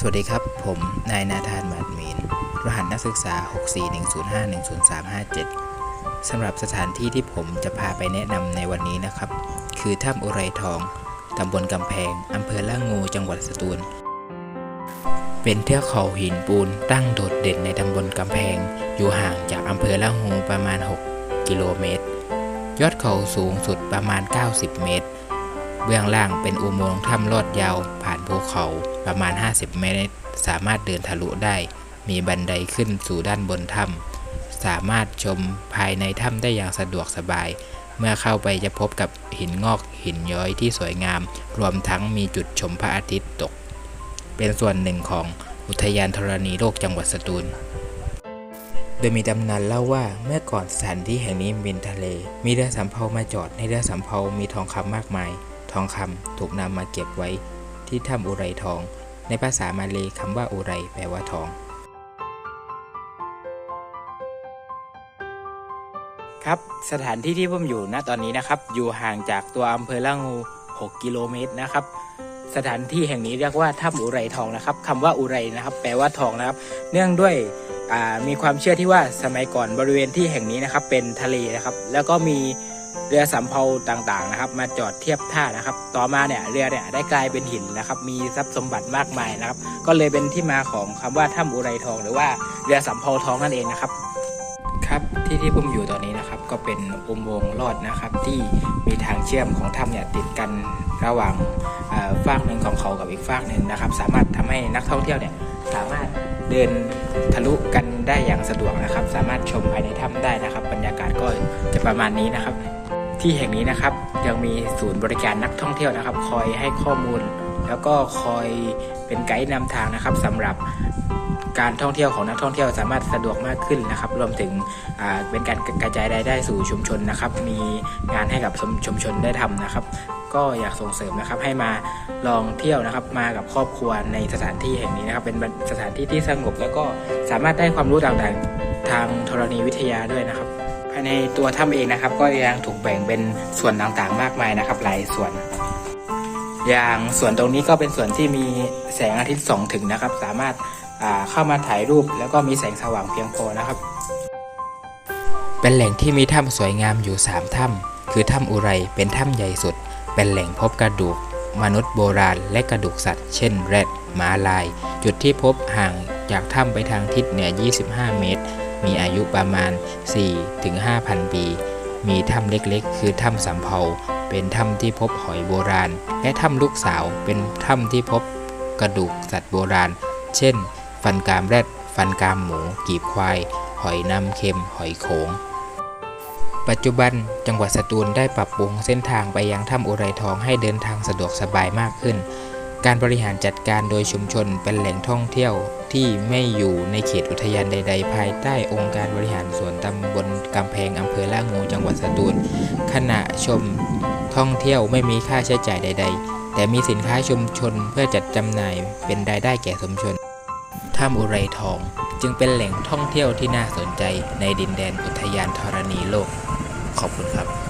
สวัสดีครับ ผมนายนาธานมาดมีน รหัสนักศึกษา 641051037สำหรับสถานที่ที่ผมจะพาไปแนะนำในวันนี้นะครับ คือถ้ำอุไรทองตำบลกำแพงอำเภอละงูจังหวัดสตูล เป็นเทือกเขาหินปูนตั้งโดดเด่นในตำบลกำแพง อยู่ห่างจากอำเภอละงูประมาณ 6 กิโลเมตร ยอดเขาสูงสุดประมาณ 90 เมตร เบื้องล่างเป็นอุโมงค์ถ้ำลอดยาวผ่านภูเขาประมาณ 50 เมตร สามารถเดินทะลุได้ มีบันไดขึ้นสู่ด้านบนถ้ำสามารถชมภายในถ้ำได้อย่างสะดวกสบาย เมื่อเข้าไปจะพบกับหินงอกหินย้อยที่สวยงาม รวมทั้งมีจุดชมพระอาทิตย์ตก เป็นส่วนหนึ่งของอุทยานธรณีโลกจังหวัดสตูล โดยมีตำนานเล่าว่าเมื่อก่อนสถานที่แห่งนี้เป็นทะเล มีเรือสำเภามาจอดในเรือสำเภามีทองคำมากมาย ทองคำถูกนำมาเก็บไว้ที่ถ้ำอุไรทอง ในภาษามาเลคำว่าอุไรแปลว่าทอง ครับสถานที่ที่ผมอยู่ณตอนนี้นะครับ อยู่ห่างจากตัวอำเภอละงู 6 กิโลเมตรนะครับสถานที่แห่งนี้เรียกว่าถ้ำอุไรทองนะครับคำว่าอุไรนะครับ แปลว่าทองนะครับ เนื่องด้วยมีความเชื่อที่ว่าสมัยก่อนบริเวณที่แห่งนี้นะครับ เป็นทะเลนะครับ แล้วก็มี เรือสำเภาต่างๆนะครับ มาจอดเทียบท่านะครับ ต่อมาเนี่ยเรือเนี่ยได้กลายเป็นหินนะครับ มีทรัพย์สมบัติมากมายนะครับ ก็เลยเป็นที่มาของคำว่าถ้ำอุไรทอง หรือว่าเรือสำเภาทองนั่นเองนะครับ ครับที่ที่ผมอยู่ตอนนี้นะครับ ก็เป็นอุโมงค์ลอดนะครับ ที่มีทางเชื่อมของถ้ำเนี่ยติดกันระหว่างฟากหนึ่งของเขากับอีกฟากหนึ่งนะครับ สามารถทำให้นักท่องเที่ยวเนี่ยสามารถเดินทะลุกันได้อย่างสะดวกนะครับ สามารถชมภายในถ้ำได้นะครับ บรรยากาศก็จะประมาณนี้นะครับ ที่แห่งนี้นะครับยังมีศูนย์บริการนักท่องเที่ยวนะครับ คอยให้ข้อมูล แล้วก็คอยเป็นไกด์นำทางนะครับสำหรับการท่องเที่ยวของนักท่องเที่ยวสามารถสะดวกมากขึ้นนะครับ รวมถึงเป็นการกระจายรายได้สู่ชุมชนนะครับ มีงานให้กับชุมชนได้ทำนะครับ ก็อยากส่งเสริมนะครับให้มาลองเที่ยวนะครับ มากับครอบครัวในสถานที่แห่งนี้นะครับ เป็นสถานที่ที่สงบ แล้วก็สามารถได้ความรู้ต่างๆ ทางธรณีวิทยาด้วยนะครับายในตัวถ้ำเองนะครับ ก็ยังถูกแบ่งเป็นส่วนต่างๆมากมายนะครับ หลายส่วน อย่างส่วนตรงนี้ก็เป็นส่วนที่มีแสงอาทิตย์ส่องถึงนะครับ สามารถาเข้ามาถ่ายรูปแล้วก็มีแสงสว่างเพียงพอนะครับ เป็นแหล่งที่มีถ้ำสวยงามอยู่ 3 ถ้ำคือถ้ำอุไรเป็นถ้ำใหญ่สุด เป็นแหล่งพบกระดูก มนุษย์โบราณและกระดูกสัตว์ เช่น แรดม้าลาย จุดที่พบห่าง จากถ้ำไปทางทิศเหนือ 25 เมตร มีอายุประมาณ 4-5,000 ปี มีถ้ำเล็กๆ คือถ้ำสำเภาเป็นถ้ำที่พบหอยโบราณ และถ้ำลูกสาวเป็นถ้ำที่พบกระดูกสัตว์โบราณ เช่น ฟันกรามแรด ฟันกรามหมู กีบควาย หอยนำเค็ม หอยโขง ปัจจุบันจังหวัดสตูลได้ปรับปรุงเส้นทางไปยังถ้ำอุไรทองให้เดินทางสะดวกสบายมากขึ้น การบริหารจัดการโดยชุมชนเป็นแหล่งท่องเที่ยวที่ไม่อยู่ในเขตอุทยานใด ๆ ภายใต้องค์การบริหารส่วนตำบลกำแพงอำเภอละงูจังหวัดสตูล ขณะชมท่องเที่ยวไม่มีค่าใช้จ่ายใด ๆ แต่มีสินค้าชุมชนเพื่อจัดจำหน่ายเป็นรายได้แก่ชุมชนถ้ำอุไรทองจึงเป็นแหล่งท่องเที่ยวที่น่าสนใจในดินแดนอุทยานธรณีโลก ขอบคุณครับ